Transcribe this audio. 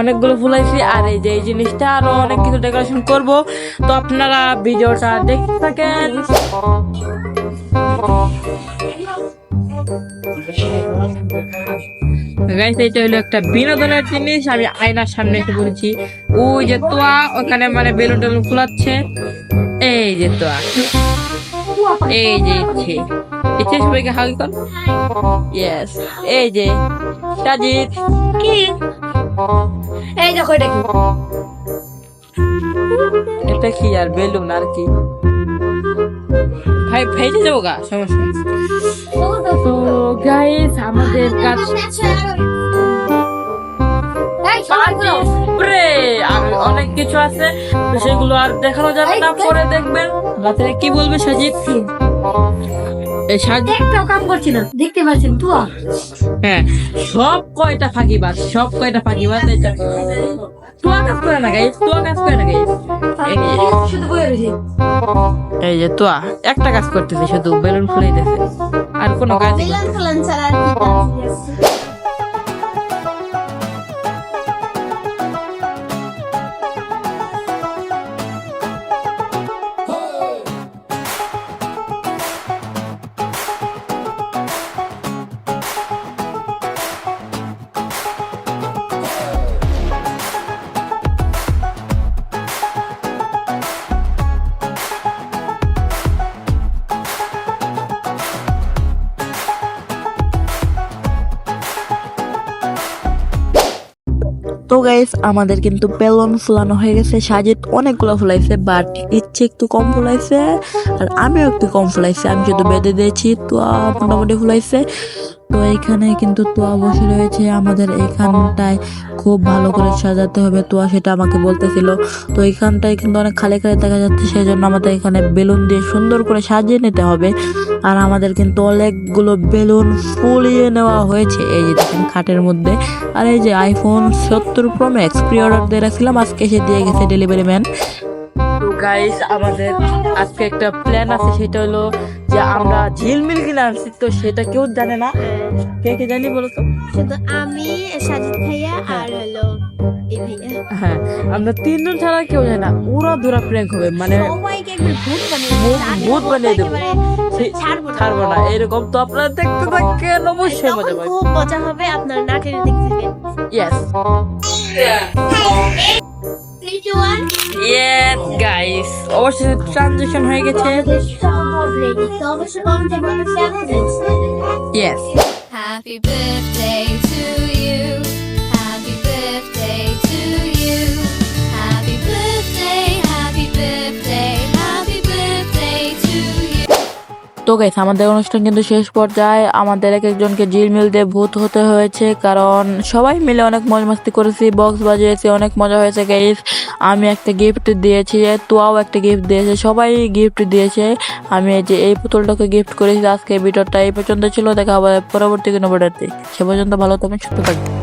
অনেকগুলো ফুলাইছি আর এই যে এই জিনিসটা আরও অনেক কিছু ডেকোরেশন করব। তো আপনারা ভিডিওটা দেখতে থাকেন। এটা একটা বিনোদনের জিনিস। আমি আয়নার সামনে বলেছি, ওই যে তোয়া, ওখানে মানে বেলুন টেলুন ফুলাচ্ছে। এই যে তোয়া। এই যে ইয়েস এই যে এই দেখো এটা কি এটা কি আর বেলুন আর কি? ভাই ভেজে যাব গা সমস্যা। তো গাইস আমাদের কাজ অনেক কিছু আছে তো সেগুলো আর দেখানো যাবে না পরে দেখবেন রাতে কি বলবে সাজিদ? এই সাজিদ একটাও কাম করছি না। দেখতে পাচ্ছেন তুয়া। হ্যাঁ সব কয়টা ফাঁকিবাজ, সব কয়টা ফাঁকিবাজ এটা তোয়া কাজ করে না গাইস তোয়া কাজ করে না গাইস। এই যে তোয়া একটা কাজ করতেছে শুধু, বেলুন ফুলাইতেছে। আর কোনো কাজ নেই তো গাইস আমাদের কিন্তু বেলুন ফুলানো হয়ে গেছে। সাজিদ অনেকগুলো ফুলাইছে বাট ইচ্ছে একটু কম ফুলাইছে, আর আমিও একটু কম ফুলাইছি। আমি শুধু বেঁধে দিয়েছি, তো মোটামুটি ফুলাইছে। তো এখানে কিন্তু তোয়া বসে রয়েছে। আমাদের এখানটায় খুব ভালো করে সাজাতে হবে। তোয়া সেটা আমাকে বলতেছিল। তো এখানটায় কিন্তু অনেক খালি খালি দেখা যাচ্ছে। সেই জন্য আমাদের এখানে বেলুন দিয়ে সুন্দর করে সাজিয়ে নিতে হবে। আর আমাদের কিন্তু অনেকগুলো বেলুন ফুলিয়ে নেওয়া হয়েছে। এই যে দেখেন খাটের মধ্যে। আর এই যে আইফোন সত্তর প্রো ম্যাক্স প্রি অর্ডার দিয়ে রাখছিলাম। আজকে এসে দিয়ে গেছে ডেলিভারি ম্যান তো গাইস আমাদের আজকে একটা প্ল্যান আছে। সেটা হলো যে আমরা ঝিলমিল কিনে আনছি তো সেটা কেউ জানে না। কে কে জানি বলো তো? শুধু আমি সাজিদ ভাইয়া আর হলো হ্যাঁ আমরা তিনজন ছাড়া কেউ জানে না। ওরা ধরা প্র্যাঙ্ক হবে মানে ভূত বানিয়ে দেবো। সে- ছাড়বো না। এরকম তো আপনারা দেখতে থাকেন অবশ্যই মজা পাবেন। খুব মজা হবে আপনার না টেনে দেখতে ইয়েস টু ইয়েস গাইস অবশ্যই ট্রানজিশন হয়ে গেছে। Yes. Happy birthday to you. তো গাইস আমাদের অনুষ্ঠান কিন্তু শেষ পর্যায়ে আমাদের এক একজনকে ঝিলমিল দিয়ে ভূত হতে হয়েছে, কারণ সবাই মিলে অনেক মজ মাস্তি করেছি বক্স বাজিয়েছি, অনেক মজা হয়েছে গাইস আমি একটা গিফট দিয়েছি, তোয়াও একটা গিফট দিয়েছে, সবাই গিফট দিয়েছে। আমি এই যে এই পুতুলটাকে গিফট করেছি, আজকে ভিডিওটা এই পর্যন্ত ছিল, দেখা হবে পরবর্তী কোনো ভিডিওতে সে পর্যন্ত ভালো থাকবেন, সুস্থ থাকবেন।